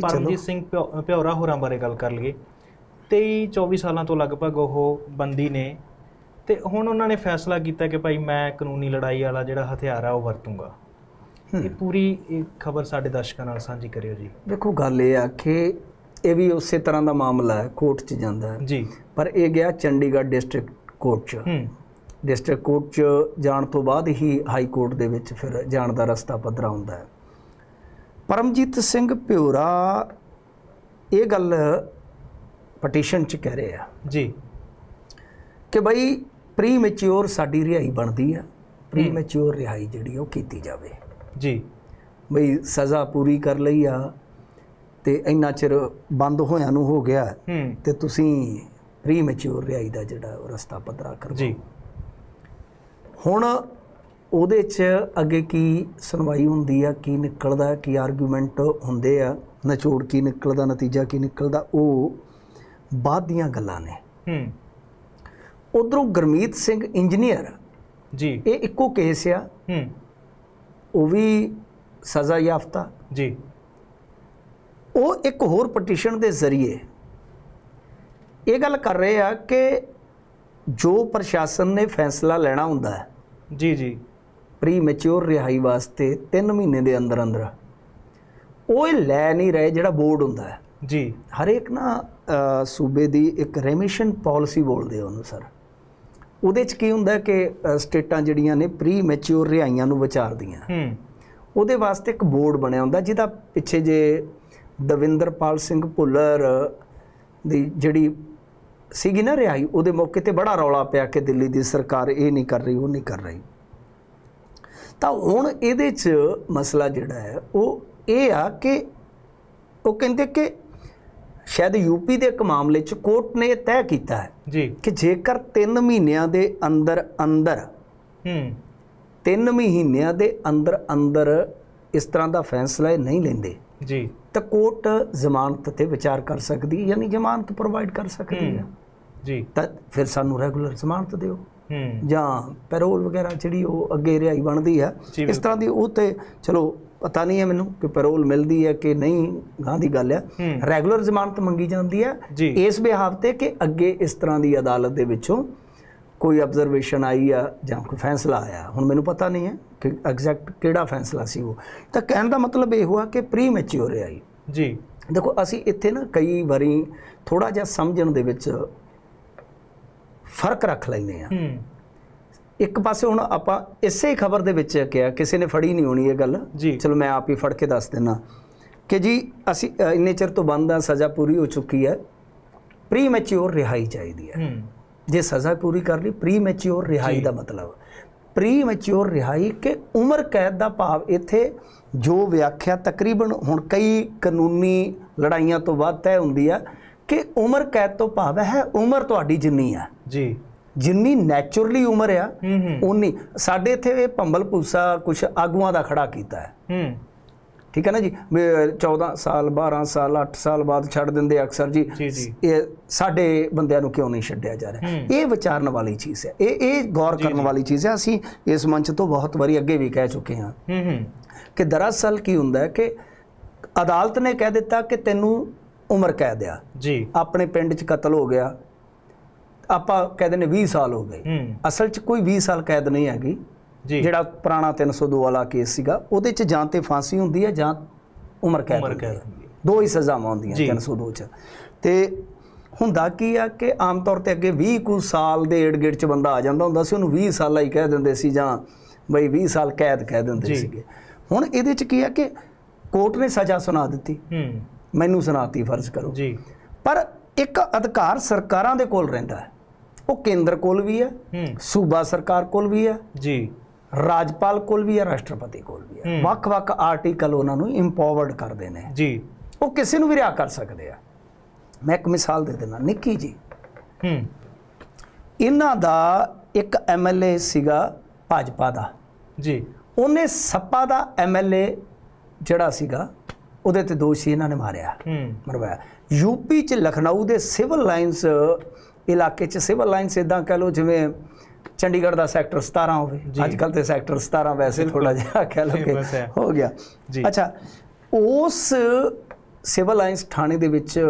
ਪਰਮਜੀਤ ਸਿੰਘ ਭਿਓਰਾ ਹੋਰਾਂ ਬਾਰੇ ਗੱਲ ਕਰ ਲਈਏ। 23 24 ਸਾਲਾਂ ਤੋਂ ਲਗਭਗ ਉਹ ਬੰਦੀ ਨੇ। ਤੇ ਹੁਣ ਉਹਨਾਂ ਨੇ ਫੈਸਲਾ ਕੀਤਾ ਕਿ ਭਾਈ ਮੈਂ ਕਾਨੂੰਨੀ ਲੜਾਈ ਵਾਲਾ ਜਿਹੜਾ ਹਥਿਆਰ ਆ ਉਹ ਵਰਤੂੰਗਾ। ਇਹ ਪੂਰੀ ਖਬਰ ਸਾਡੇ ਦਰਸ਼ਕਾਂ ਨਾਲ ਸਾਂਝੀ ਕਰਿਓ ਜੀ। ਦੇਖੋ ਗੱਲ ਇਹ ਆ ਕਿ ਇਹ ਵੀ ਉਸੇ ਤਰ੍ਹਾਂ ਦਾ ਮਾਮਲਾ ਹੈ ਕੋਰਟ 'ਚ ਜਾਂਦਾ ਹੈ। ਜੀ। ਪਰ ਇਹ ਗਿਆ ਚੰਡੀਗੜ੍ਹ ਡਿਸਟ੍ਰਿਕਟ ਕੋਰਟ 'ਚ। ਡਿਸਟ੍ਰਿਕਟ ਕੋਰਟ 'ਚ ਜਾਣ ਤੋਂ ਬਾਅਦ ਹੀ ਹਾਈ ਕੋਰਟ ਦੇ ਵਿੱਚ ਫਿਰ ਜਾਣ ਦਾ ਰਸਤਾ ਪੱਧਰਾ ਹੁੰਦਾ ਹੈ। ਪਰਮਜੀਤ ਸਿੰਘ ਭਿਉਰਾ ਇਹ ਗੱਲ ਪਟੀਸ਼ਨ 'ਚ ਕਹਿ ਰਹੇ। ਆ ਜੀ। ਕਿ ਬਈ ਪ੍ਰੀ ਮੈਚੁਰ ਸਾਡੀ ਰਿਹਾਈ ਬਣਦੀ ਆ। ਪ੍ਰੀ ਮੈਚੁਰ ਰਿਹਾਈ ਜਿਹੜੀ ਉਹ ਕੀਤੀ ਜਾਵੇ। ਜੀ। ਬਈ ਸਜ਼ਾ ਪੂਰੀ ਕਰ ਲਈ ਆ ਤੇ ਇੰਨਾ ਚਿਰ ਬੰਦ ਹੋਇਆਂ ਨੂੰ ਹੋ ਗਿਆ ਤੇ ਤੁਸੀਂ ਪ੍ਰੀ ਮੈਚੁਰ ਰਿਹਾਈ ਦਾ ਜਿਹੜਾ ਰਸਤਾ ਪੱਧਰਾ ਕਰੋ ਜੀ। ਹੁਣ ਉਹਦੇ 'ਚ ਅੱਗੇ ਕੀ ਸੁਣਵਾਈ ਹੁੰਦੀ ਆ ਕੀ ਨਿਕਲਦਾ ਕੀ ਆਰਗੂਮੈਂਟ ਹੁੰਦੇ ਆ ਨਿਚੋੜ ਕੀ ਨਿਕਲਦਾ ਨਤੀਜਾ ਕੀ ਨਿਕਲਦਾ ਉਹ ਬਾਅਦ ਦੀਆਂ ਗੱਲਾਂ ਨੇ। ਹੂੰ। ਉਧਰੋਂ ਗੁਰਮੀਤ ਸਿੰਘ ਇੰਜੀਨੀਅਰ ਜੀ। ਇਹ ਇੱਕੋ ਕੇਸ ਆ। ਹੂੰ। ਉਹ ਵੀ ਸਜ਼ਾ ਯਾਫਤਾ। ਜੀ। ਉਹ ਇੱਕ ਹੋਰ ਪਟੀਸ਼ਨ ਦੇ ਜ਼ਰੀਏ ਇਹ ਗੱਲ ਕਰ ਰਹੇ ਆ ਕਿ ਜੋ ਪ੍ਰਸ਼ਾਸਨ ਨੇ ਫੈਸਲਾ ਲੈਣਾ ਹੁੰਦਾ ਹੈ ਜੀ ਜੀ। ਪ੍ਰੀ ਮੈਚੁਰ ਰਿਹਾਈ ਵਾਸਤੇ 3 ਮਹੀਨੇ ਦੇ ਅੰਦਰ ਅੰਦਰ। ਉਹ ਇਹ ਲੈ ਨਹੀਂ ਰਹੇ ਜਿਹੜਾ ਬੋਰਡ ਹੁੰਦਾ ਹੈ। ਜੀ। ਹਰੇਕ ਨਾ ਸੂਬੇ ਦੀ ਇੱਕ ਰੈਮਿਸ਼ਨ ਪਾਲਿਸੀ ਬੋਲਦੇ ਉਹਨੂੰ ਸਰ। ਉਹਦੇ ਚ ਕੀ ਹੁੰਦਾ ਕਿ ਸਟੇਟਾਂ ਜਿਹੜੀਆਂ ਨੇ ਪ੍ਰੀ ਮੈਚੁਰ ਰਿਹਾਈਆਂ ਨੂੰ ਵਿਚਾਰਦੀਆਂ ਹੂੰ। ਉਹਦੇ ਵਾਸਤੇ ਇੱਕ ਬੋਰਡ ਬਣਿਆ ਹੁੰਦਾ ਜਿਹਦਾ ਪਿੱਛੇ ਜੇ ਦਵਿੰਦਰਪਾਲ ਸਿੰਘ ਭੁੱਲਰ ਦੀ ਜਿਹੜੀ ਸੀਗੀ ਨਾ ਰਿਹਾਈ ਉਹਦੇ ਮੌਕੇ ਤੇ ਬੜਾ ਰੌਲਾ ਪਿਆ ਕਿ ਦਿੱਲੀ ਦੀ ਸਰਕਾਰ ਇਹ ਨਹੀਂ ਕਰ ਰਹੀ ਉਹ ਨਹੀਂ ਕਰ ਰਹੀ। ਤਾਂ ਹੁਣ ਇਹਦੇ 'ਚ ਮਸਲਾ ਜਿਹੜਾ ਹੈ ਉਹ ਇਹ ਆ ਕਿ ਉਹ ਕਹਿੰਦੇ ਕਿ ਸ਼ਾਇਦ ਯੂਪੀ ਦੇ ਇੱਕ ਮਾਮਲੇ 'ਚ ਕੋਰਟ ਨੇ ਇਹ ਤੈਅ ਕੀਤਾ ਹੈ ਜੀ। ਕਿ ਜੇਕਰ 3 ਮਹੀਨਿਆਂ ਦੇ ਅੰਦਰ ਅੰਦਰ ਹੂੰ। 3 ਮਹੀਨਿਆਂ ਦੇ ਅੰਦਰ ਅੰਦਰ ਇਸ ਤਰ੍ਹਾਂ ਦਾ ਫੈਸਲਾ ਨਹੀਂ ਲੈਂਦੇ ਜੀ। ਤਾਂ ਕੋਰਟ ਜ਼ਮਾਨਤ ਤੇ ਵਿਚਾਰ ਕਰ ਸਕਦੀ ਯਾਨੀ ਜ਼ਮਾਨਤ ਪ੍ਰੋਵਾਈਡ ਕਰ ਸਕਦੀ ਹੈ। ਜੀ। ਤਾਂ ਫਿਰ ਸਾਨੂੰ ਰੈਗੂਲਰ ਜ਼ਮਾਨਤ ਦਿਓ। ਜਾਂ ਪੈਰੋਲ ਵਗੈਰਾ ਜਿਹੜੀ ਉਹ ਅੱਗੇ ਰਿਹਾਈ ਬਣਦੀ ਹੈ ਇਸ ਤਰ੍ਹਾਂ ਦੀ ਉਹ ਤੇ ਚਲੋ ਪਤਾ ਨਹੀਂ ਹੈ ਮੈਨੂੰ ਕਿ ਪੈਰੋਲ ਮਿਲਦੀ ਹੈ ਕਿ ਨਹੀਂ ਗਾਂ ਦੀ ਗੱਲ ਹੈ। ਰੈਗੂਲਰ ਜ਼ਮਾਨਤ ਮੰਗੀ ਜਾਂਦੀ ਹੈ। ਇਸ ਬਿਹਾਵ ਤੇ ਕਿ ਅੱਗੇ ਇਸ ਤਰ੍ਹਾਂ ਦੀ ਅਦਾਲਤ ਦੇ ਵਿੱਚੋਂ ਕੋਈ ਆਬਜ਼ਰਵੇਸ਼ਨ ਆਈ ਆ ਜਾਂ ਕੋਈ ਫੈਸਲਾ ਆਇਆ। ਹੁਣ ਮੈਨੂੰ ਪਤਾ ਨਹੀਂ ਹੈ ਕਿ ਐਗਜ਼ੈਕਟ ਕਿਹੜਾ ਫੈਸਲਾ ਸੀ ਉਹ। ਤਾਂ ਕਹਿਣ ਦਾ ਮਤਲਬ ਇਹ ਹੋਆ ਕਿ ਪ੍ਰੀ ਮੈਚੁਰ ਆਈ ਜੀ। ਦੇਖੋ ਅਸੀਂ ਇੱਥੇ ਨਾ ਕਈ ਵਾਰੀ ਥੋੜਾ ਜਿਹਾ ਸਮਝਣ ਦੇ ਵਿੱਚ ਫ਼ਰਕ ਰੱਖ ਲੈਂਦੇ ਆ ਇੱਕ ਪਾਸੇ ਹੁਣ ਆਪਾਂ ਇਸੇ ਖਬਰ ਦੇ ਵਿੱਚ ਕਿਹਾ ਕਿਸੇ ਨੇ ਫੜੀ ਨਹੀਂ ਹੋਣੀ ਇਹ ਗੱਲ। ਚਲੋ ਮੈਂ ਆਪ ਹੀ ਫੜ ਕੇ ਦੱਸ ਦਿੰਨਾ। ਕਿ ਜੀ ਅਸੀਂ ਇੰਨੇ ਚਿਰ ਤੋਂ ਬੰਦ ਆ ਸਜ਼ਾ ਪੂਰੀ ਹੋ ਚੁੱਕੀ ਹੈ। ਪ੍ਰੀ ਮੈਚੁਰ ਰਿਹਾਈ ਚਾਹੀਦੀ ਹੈ। ਜੇ ਸਜ਼ਾ ਪੂਰੀ ਕਰ ਲਈ ਪ੍ਰੀ ਮੈਚੁਰ ਰਿਹਾਈ ਦਾ ਮਤਲਬ। ਪ੍ਰੀ ਮੈਚੁਰ ਰਿਹਾਈ ਕਿ ਉਮਰ ਕੈਦ ਦਾ ਭਾਵ ਇੱਥੇ ਜੋ ਵਿਆਖਿਆ ਤਕਰੀਬਨ ਹੁਣ ਕਈ ਕਾਨੂੰਨੀ ਲੜਾਈਆਂ ਤੋਂ ਬਾਅਦ ਤੈਅ ਹੁੰਦੀ ਆ। ਕਿ ਉਮਰ ਕੈਦ ਤੋਂ ਭਾਵ ਹੈ ਉਮਰ ਤੁਹਾਡੀ ਜਿੰਨੀ ਆ। ਜੀ। ਜਿੰਨੀ ਨੈਚੁਰਲੀ ਉਮਰ ਆ ਉਨੀ। ਸਾਡੇ ਇੱਥੇ ਇਹ ਭੰਬਲ ਭੂਸਾ ਕੁਝ ਆਗੂਆਂ ਦਾ ਖੜਾ ਕੀਤਾ ਹੈ। ਹੂੰ। ਠੀਕ ਹੈ ਨਾ ਜੀ? ਵੀ 14 ਸਾਲ 12 ਸਾਲ 8 ਸਾਲ ਬਾਅਦ ਛੱਡ ਦਿੰਦੇ ਅਕਸਰ ਜੀ। ਇਹ ਸਾਡੇ ਬੰਦਿਆਂ ਨੂੰ ਕਿਉਂ ਨਹੀਂ ਛੱਡਿਆ ਜਾ ਰਿਹਾ। ਇਹ ਵਿਚਾਰਨ ਵਾਲੀ ਚੀਜ਼ ਹੈ। ਇਹ ਇਹ ਗੌਰ ਕਰਨ ਵਾਲੀ ਚੀਜ਼ ਹੈ। ਅਸੀਂ ਇਸ ਮੰਚ ਤੋਂ ਬਹੁਤ ਵਾਰੀ ਅੱਗੇ ਵੀ ਕਹਿ ਚੁੱਕੇ ਹਾਂ ਹੂੰ ਹੂੰ। ਕਿ ਦਰਅਸਲ ਕੀ ਹੁੰਦਾ ਹੈ ਕਿ ਅਦਾਲਤ ਨੇ ਕਹਿ ਦਿੱਤਾ ਕਿ ਤੈਨੂੰ ਉਮਰ ਕੈਦ ਆ ਜੀ। ਆਪਣੇ ਪਿੰਡ 'ਚ ਕਤਲ ਹੋ ਗਿਆ। ਆਪਾਂ ਕਹਿੰਦੇ ਨੇ 20 ਸਾਲ ਹੋ ਗਏ। ਅਸਲ 'ਚ ਕੋਈ 20 ਸਾਲ ਕੈਦ ਨਹੀਂ ਹੈਗੀ। ਜੀ। ਜਿਹੜਾ ਪੁਰਾਣਾ 302 ਵਾਲਾ ਕੇਸ ਸੀਗਾ ਉਹਦੇ 'ਚ ਜਾਂ ਤੇ ਫਾਂਸੀ ਹੁੰਦੀ ਹੈ ਜਾਂ ਉਮਰ ਕੈਦ ਉਮਰ। ਕੈਦ। ਦੋ ਹੀ ਸਜ਼ਾਵਾਂ ਹੁੰਦੀਆਂ ਜੀ। 302 ਚ। ਤੇ ਹੁੰਦਾ ਕੀ ਆ ਕਿ ਆਮ ਤੌਰ ਤੇ ਅੱਗੇ 20 ਕੁ ਸਾਲ ਦੇ ਏੜ ਗੇੜ ਚ ਬੰਦਾ ਆ ਜਾਂਦਾ ਹੁੰਦਾ ਸੀ ਉਹਨੂੰ 20 ਸਾਲਾ ਹੀ ਕਹਿ ਦਿੰਦੇ ਸੀ ਜਾਂ ਬਈ 20 ਸਾਲ ਕੈਦ ਕਹਿ ਦਿੰਦੇ। ਸੀਗੇ। ਹੁਣ ਇਹਦੇ ਚ ਕੀ ਆ ਕਿ ਕੋਰਟ ਨੇ ਸਜ਼ਾ ਸੁਣਾ ਦਿੱਤੀ। ਹੂੰ। ਮੈਨੂੰ ਸੁਣਾਤੀ ਫਰਜ਼ ਕਰੋ। ਜੀ। ਪਰ ਇੱਕ ਅਧਿਕਾਰ ਸਰਕਾਰਾਂ ਦੇ ਕੋਲ ਰਹਿੰਦਾ ਹੈ। ਉਹ ਕੇਂਦਰ ਕੋਲ ਵੀ ਹੈ ਸੂਬਾ ਸਰਕਾਰ ਕੋਲ ਵੀ ਹੈ ਜੀ। ਰਾਜਪਾਲ ਕੋਲ ਵੀ ਹੈ ਰਾਸ਼ਟਰਪਤੀ ਕੋਲ ਵੀ ਹੈ। ਹੂੰ। ਵੱਖ-ਵੱਖ ਆਰਟੀਕਲ ਉਹਨਾਂ ਨੂੰ ਇੰਪਾਵਰਡ ਕਰਦੇ ਨੇ। ਜੀ। ਉਹ ਕਿਸੇ ਨੂੰ ਵੀ ਰਿਹਾ ਕਰ ਸਕਦੇ ਆ। ਮੈਂ ਇੱਕ ਮਿਸਾਲ ਦੇ ਦਿੰਦਾ ਨਿੱਕੀ ਜੀ। ਹੂੰ। ਇਹਨਾਂ ਦਾ ਇੱਕ ਐਮਐਲਏ ਸੀਗਾ ਭਾਜਪਾ ਦਾ। ਜੀ। ਉਹਨੇ ਸੱਪਾ ਦਾ ਐਮਐਲਏ ਜਿਹੜਾ ਸੀਗਾ ਉਹਦੇ ਤੇ ਦੋਸ਼ੀ ਇਹਨਾਂ ਨੇ ਮਾਰਿਆ। ਮਰਵਾਇਆ। ਯੂਪੀ ਚ ਲਖਨਊ ਦੇ ਸਿਵਲ ਲਾਈਨਸ ਇਲਾਕੇ ਚ ਸਿਵਲ ਲਾਈਨਸ ਇਦਾਂ ਕਹ ਲਓ ਜਿਵੇਂ ਚੰਡੀਗੜ੍ਹ ਦਾ ਸੈਕਟਰ 17 ਹੋਵੇ। ਅੱਜ ਕੱਲ ਤੇ ਸੈਕਟਰ 17 ਵੈਸੇ ਥੋੜਾ ਜਿਹਾ ਕਹ ਲਓ ਕਿ ਹੈ। ਗਿਆ। ਜੀ। ਅੱਛਾ ਉਸ ਸਿਵਲ ਲਾਈਨਸ ਥਾਣੇ ਦੇ ਵਿੱਚ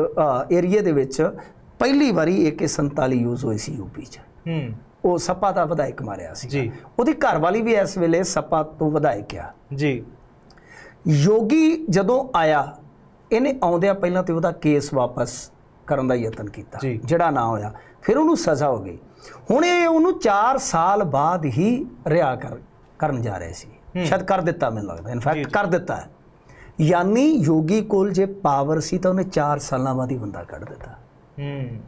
ਏਰੀਆ ਦੇ ਵਿੱਚ ਪਹਿਲੀ ਵਾਰੀ AK47 ਯੂਜ਼ ਹੋਈ ਸੀ ਯੂਪੀ 'ਚ। ਹੂੰ। ਉਹ ਸਪਾ ਦਾ ਵਿਧਾਇਕ ਮਾਰਿਆ ਸੀ ਉਹਦੀ ਘਰਵਾਲੀ ਵੀ ਇਸ ਵੇਲੇ ਸਪਾ ਤੋਂ ਵਿਧਾਇਕ ਆ। ਜੀ। ਯੋਗੀ ਜਦੋਂ ਆਇਆ ਇਹਨੇ ਆਉਂਦਿਆਂ ਪਹਿਲਾਂ ਤੇ ਉਹਦਾ ਕੇਸ ਵਾਪਸ ਕਰਨ ਦਾ ਯਤਨ ਕੀਤਾ। ਜਿਹੜਾ ਨਾ ਹੋਇਆ। ਫਿਰ ਉਹਨੂੰ ਸਜ਼ਾ ਹੋ ਗਈ। ਹੁਣ ਇਹ ਉਹਨੂੰ 4 ਸਾਲ ਬਾਅਦ ਹੀ ਰਿਹਾ ਕਰ ਕਰਨ ਜਾ ਰਹੇ ਸੀ। ਸ਼ਾਇਦ ਕਰ ਦਿੱਤਾ ਮੈਨੂੰ ਲੱਗਦਾ। ਇਨਫੈਕਟ ਕਰ ਦਿੱਤਾ। ਯਾਨੀ ਯੋਗੀ ਕੋਲ ਜੇ ਪਾਵਰ ਸੀ ਤਾਂ ਉਹਨੇ 4 ਸਾਲਾਂ ਬਾਅਦ ਹੀ ਬੰਦਾ ਕੱਢ ਦਿੱਤਾ। ਹੂੰ।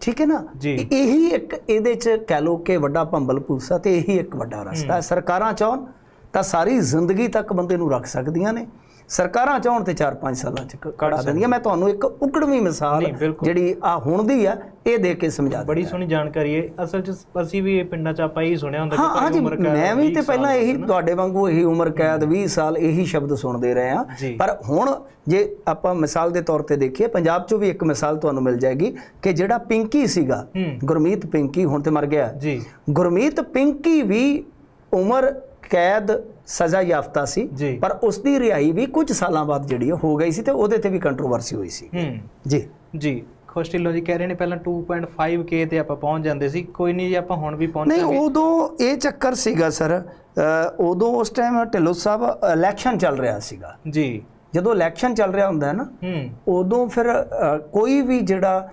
ਠੀਕ ਹੈ ਨਾ। ਇਹ- ਇੱਕ ਇਹਦੇ ਚ ਕਹਿ ਲੋ ਕਿ ਵੱਡਾ ਭੰਬਲ ਭੂਸਾ ਤੇ ਇਹੀ ਇੱਕ ਵੱਡਾ ਰਸਤਾ। ਹੈ। ਸਰਕਾਰਾਂ ਚਾਹਣ ਤਾਂ ਸਾਰੀ ਜ਼ਿੰਦਗੀ ਤੱਕ ਬੰਦੇ ਨੂੰ ਰੱਖ ਸਕਦੀਆਂ ਨੇ। ਸਰਕਾਰਾਂ ਚਾਹਣ ਤੇ 4-5 ਸਾਲਾਂ ਚ ਕ- ਕਢਾ ਦਿੰਦੀਆਂ। ਮੈਂ ਤੁਹਾਨੂੰ ਇੱਕ ਉਕੜਵੀਂ ਮਿਸਾਲ। ਜਿਹੜੀ ਆ ਹੁਣ ਦੀ ਆ ਇਹ ਦੇ ਕੇ ਸਮਝਾ ਬੜੀ ਸੋਹਣੀ ਜਾਣਕਾਰੀ ਹੈ। ਅਸਲ ਚ ਅਸੀਂ ਵੀ ਇਹ ਪਿੰਡਾਂ ਚ ਆਪਾਂ ਹੀ ਸੁਣਿਆ ਹੁੰਦਾ ਹਾਂ ਭਾਈ ਉਮਰ ਕੈਦ ਮੈਂ ਵੀ 20 ਤੇ ਪਹਿਲਾਂ ਇਹੀ ਤੁਹਾਡੇ ਵਾਂਗੂ ਇਹੀ ਉਮਰ ਕੈਦ 20 ਸਾਲ ਇਹੀ ਸ਼ਬਦ ਸੁਣਦੇ ਰਹੇ ਆ। ਪਰ ਹੁਣ ਜੇ ਆਪਾਂ ਮਿਸਾਲ ਦੇ ਤੌਰ ਤੇ ਦੇਖੀਏ ਪੰਜਾਬ 'ਚੋਂ ਵੀ ਇੱਕ ਮਿਸਾਲ ਤੁਹਾਨੂੰ ਮਿਲ ਜਾਏਗੀ ਕਿ ਜਿਹੜਾ ਪਿੰਕੀ ਸੀਗਾ ਗੁਰਮੀਤ ਪਿੰਕੀ ਹੁਣ ਤੇ ਮਰ ਗਿਆ। ਜੀ। ਗੁਰਮੀਤ ਪਿੰਕੀ ਵੀ ਉਮਰ ਕੈਦ ਸਜ਼ਾ ਯਾਫਤਾ ਸੀ। ਪਰ ਉਸ ਦੀ ਰਿਹਾਈ ਵੀ ਕੁਝ ਸਾਲਾਂ ਬਾਅਦ ਜਿਹੜੀ ਹੋ ਗਈ ਸੀ ਤੇ ਉਹਦੇ ਤੇ ਵੀ ਕੰਟਰੋਵਰਸੀ ਹੋਈ ਸੀ। ਜੀ। ਜੀ ਖੁਸ਼ ਢਿੱਲੋਂ ਜੀ ਕਹਿ ਰਹੇ ਨੇ ਪਹਿਲਾਂ 2.5 ਕੇ ਤੇ ਆਪਾਂ ਪਹੁੰਚ ਜਾਂਦੇ ਸੀ ਕੋਈ ਨਹੀਂ ਜੀ ਆਪਾਂ ਹੁਣ ਵੀ ਨਹੀਂ ਪਹੁੰਚਾਂਗੇ ਉਦੋਂ ਇਹ ਚੱਕਰ ਸੀਗਾ ਸਰ ਉਦੋਂ ਉਸ ਟਾਈਮ ਢਿੱਲੋਂ ਸਾਹਿਬ ਇਲੈਕਸ਼ਨ ਚੱਲ ਰਿਹਾ ਸੀਗਾ। ਜੀ। ਜਦੋਂ ਇਲੈਕਸ਼ਨ ਚੱਲ ਰਿਹਾ ਹੁੰਦਾ ਹੈ ਨਾ ਹੂੰ। ਉਦੋਂ ਫਿਰ ਕੋਈ ਵੀ ਜਿਹੜਾ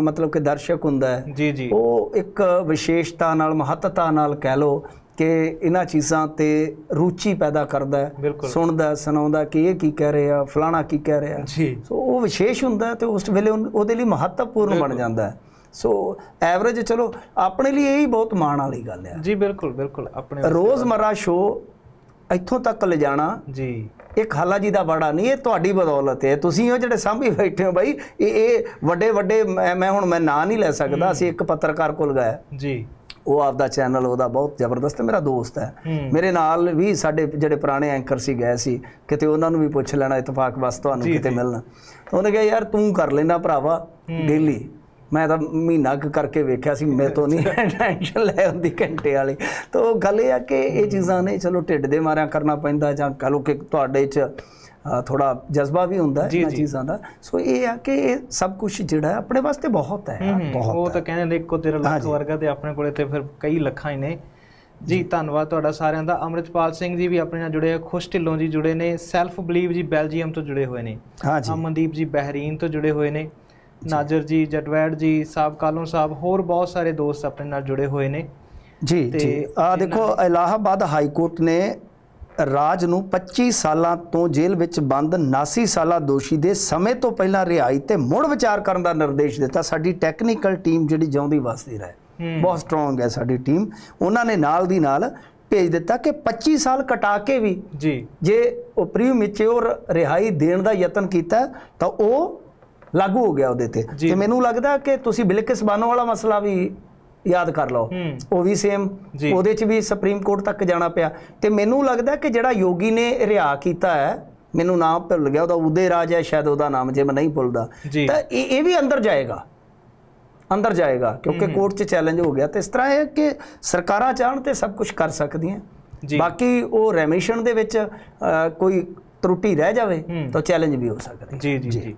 ਮਤਲਬ ਕਿ ਦਰਸ਼ਕ ਹੁੰਦਾ ਹੈ ਜੀ ਜੀ। ਉਹ ਇੱਕ ਵਿਸ਼ੇਸ਼ਤਾ ਨਾਲ ਮਹੱਤਤਾ ਨਾਲ ਕਹਿ ਲੋ ਕਿ ਇਹਨਾਂ ਚੀਜ਼ਾਂ ਤੇ ਰੁਚੀ ਪੈਦਾ ਕਰਦਾ ਹੈ ਸੁਣਦਾ ਸੁਣਾਉਂਦਾ ਕਿ ਇਹ ਕੀ ਕਹਿ ਰਿਹਾ ਫਲਾਣਾ ਕੀ ਕਹਿ ਰਿਹਾ। ਸੋ ਉਹ ਵਿਸ਼ੇਸ਼ ਹੁੰਦਾ ਤੇ ਉਸ ਵੇਲੇ ਉਹਦੇ ਲਈ ਮਹੱਤਵਪੂਰਨ ਬਣ ਜਾਂਦਾ ਹੈ। ਸੋ ਐਵਰੇਜ ਚਲੋ ਆਪਣੇ ਲਈ ਇਹ ਹੀ ਬਹੁਤ ਮਾਣ ਵਾਲੀ ਗੱਲ ਹੈ। ਜੀ ਬਿਲਕੁਲ ਬਿਲਕੁਲ ਆਪਣੇ ਰੋਜ਼ਮਰਾ ਸ਼ੋ ਇੱਥੋਂ ਤੱਕ ਲਿਜਾਣਾ ਜੀ। ਇਹ ਖਾਲਾ ਜੀ ਦਾ ਬੜਾ ਨਹੀਂ ਇਹ ਤੁਹਾਡੀ ਬਦੌਲਤ ਹੈ। ਤੁਸੀਂ ਉਹ ਜਿਹੜੇ ਸਾਂਭੀ ਬੈਠੇ ਹੋ ਬਾਈ ਇਹ ਇਹ ਵੱਡੇ ਵੱਡੇ ਮੈਂ ਹੁਣ ਮੈਂ ਨਾਂ ਨਹੀਂ ਲੈ ਸਕਦਾ ਅਸੀਂ ਇੱਕ ਪੱਤਰਕਾਰ ਕੋਲ ਗਏ। ਜੀ। ਉਹ ਆਪਦਾ ਚੈਨਲ ਉਹਦਾ ਬਹੁਤ ਜ਼ਬਰਦਸਤ ਹੈ ਮੇਰਾ ਦੋਸਤ ਹੈ। ਮੇਰੇ ਨਾਲ ਵੀ ਸਾਡੇ ਜਿਹੜੇ ਪੁਰਾਣੇ ਐਂਕਰ ਸੀ ਗਏ ਸੀ ਕਿਤੇ ਉਹਨਾਂ ਨੂੰ ਵੀ ਪੁੱਛ ਲੈਣਾ ਇਤਫਾਕ ਬਸ ਤੁਹਾਨੂੰ ਕਿਤੇ ਮਿਲਣਾ। ਉਹਨੇ ਕਿਹਾ ਯਾਰ ਤੂੰ ਕਰ ਲੈਣਾ ਭਰਾਵਾ ਡੇਲੀ ਮੈਂ ਤਾਂ ਮਹੀਨਾ ਕੁ ਕਰਕੇ ਵੇਖਿਆ ਸੀ ਮੇਰੇ ਤੋਂ ਨਹੀਂ ਟੈਨਸ਼ਨ ਲੈ ਹੁੰਦੀ ਘੰਟੇ ਵਾਲੀ। ਤਾਂ ਉਹ ਗੱਲ ਇਹ ਆ ਕਿ ਇਹ ਚੀਜ਼ਾਂ ਨੇ ਚਲੋ ਢਿੱਡ ਦੇ ਮਾਰਿਆਂ ਕਰਨਾ ਪੈਂਦਾ ਜਾਂ ਕਹ ਲਓ ਕਿ ਤੁਹਾਡੇ 'ਚ ਥੋੜਾ ਜਜ਼ਬਾ ਵੀ ਹੁੰਦਾ ਹੈ ਇਹਨਾਂ ਚੀਜ਼ਾਂ ਦਾ। ਸੋ ਇਹ ਆ ਕਿ ਇਹ ਸਭ ਕੁਝ ਜਿਹੜਾ ਆਪਣੇ ਵਾਸਤੇ ਬਹੁਤ ਹੈ ਬਹੁਤ ਉਹ ਤਾਂ ਕਹਿੰਦੇ ਨੇ ਇੱਕੋ ਤੇਰਾ ਲੱਖ ਵਰਗਾ ਤੇ ਆਪਣੇ ਕੋਲੇ ਤੇ ਫਿਰ ਕਈ ਲੱਖਾਂ ਹੀ ਨੇ। ਜੀ ਧੰਨਵਾਦ ਤੁਹਾਡਾ ਸਾਰਿਆਂ ਦਾ। ਅਮਰਿਤਪਾਲ ਸਿੰਘ ਜੀ ਵੀ ਆਪਣੇ ਨਾਲ ਜੁੜੇ ਆ ਖੁਸ਼ ਢਿੱਲੋਂ ਜੀ ਜੁੜੇ ਨੇ। ਸੈਲਫ ਬਲੀਵ ਜੀ ਬੈਲਜੀਅਮ ਤੋਂ ਜੁੜੇ ਹੋਏ ਨੇ। ਹਾਂ ਜੀ। ਅਮਨਦੀਪ ਜੀ ਬਹਿਰੀਨ ਤੋਂ ਜੁੜੇ ਹੋਏ ਨੇ। ਨਾਜਰ ਜੀ ਜਟਵੈੜ ਜੀ ਸਾਹਿਬ ਕਾਲੋਂ ਸਾਹਿਬ ਹੋਰ ਬਹੁਤ ਸਾਰੇ ਦੋਸਤ ਆਪਣੇ ਨਾਲ ਜੁੜੇ ਹੋਏ ਨੇ। ਜੀ ਤੇ ਜੀ। ਆ ਦੇਖੋ ਇਲਾਹਾਬਾਦ ਹਾਈ ਕੋਰਟ ਨੇ ਰਾਜ ਨੂੰ 25 ਸਾਲਾਂ ਤੋਂ ਜੇਲ੍ਹ ਵਿੱਚ ਬੰਦ 79 ਸਾਲਾ ਦੋਸ਼ੀ ਦੇ ਸਮੇਂ ਤੋਂ ਪਹਿਲਾਂ ਰਿਹਾਈ ਤੇ ਮੁੜ ਵਿਚਾਰ ਕਰਨ ਦਾ ਨਿਰਦੇਸ਼ ਦਿੱਤਾ। ਸਾਡੀ ਟੈਕਨੀਕਲ ਟੀਮ ਜਿਹੜੀ ਜਿਉਂਦੀ ਵਸਦੀ ਰਹੇ। ਬਹੁਤ ਸਟਰੋਂਗ ਹੈ ਸਾਡੀ ਟੀਮ ਉਹਨਾਂ ਨੇ ਨਾਲ ਦੀ ਨਾਲ ਭੇਜ ਦਿੱਤਾ ਕਿ 25 ਸਾਲ ਕਟਾ ਕੇ ਵੀ ਜੀ। ਜੇ ਉਹ ਪ੍ਰੀ ਮੈਚੁਰ ਰਿਹਾਈ ਦੇਣ ਦਾ ਯਤਨ ਕੀਤਾ ਤਾਂ ਉਹ ਲਾਗੂ ਹੋ ਗਿਆ ਉਹਦੇ ਤੇ। ਤੇ ਮੈਨੂੰ ਲੱਗਦਾ ਕਿ ਤੁਸੀਂ ਬਿਲਕਿਸ ਬਾਨੋ ਵਾਲਾ ਮਸਲਾ ਵੀ ਯਾਦ ਕਰ ਲਓ। ਉਹ ਵੀ ਸੇਮ। ਉਹਦੇ ਚ ਵੀ ਸੁਪਰੀਮ ਕੋਰਟ ਤੱਕ ਜਾਣਾ ਪਿਆ। ਤੇ ਮੈਨੂੰ ਲੱਗਦਾ ਕਿ ਜਿਹੜਾ ਯੋਗੀ ਨੇ ਰਿਹਾ ਕੀਤਾ ਹੈ ਮੈਨੂੰ ਨਾਮ ਭੁੱਲ ਗਿਆ ਉਹਦਾ ਉਦੇ ਰਾਜ ਹੈ ਸ਼ਾਇਦ ਉਹਦਾ ਨਾਮ ਜੇ ਮੈਂ ਨਹੀਂ ਭੁੱਲਦਾ। ਤਾਂ ਇਹ ਇਹ ਵੀ ਅੰਦਰ ਜਾਏਗਾ। ਅੰਦਰ ਜਾਏਗਾ ਕਿਉਂਕਿ ਕੋਰਟ 'ਚ ਚੈਲੰਜ ਹੋ ਗਿਆ। ਤੇ ਇਸ ਤਰ੍ਹਾਂ ਹੈ ਕਿ ਸਰਕਾਰਾਂ ਚਾਹਣ ਤੇ ਸਭ ਕੁਝ ਕਰ ਸਕਦੀਆਂ। ਬਾਕੀ ਉਹ ਰੈਮਿਸ਼ਨ ਦੇ ਵਿੱਚ ਕੋਈ ਤਰੁੱਟੀ ਰਹਿ ਜਾਵੇ। ਤਾਂ ਚੈਲੰਜ ਵੀ ਹੋ ਸਕਦਾ ਜੀ ਜੀ। ਜੀ।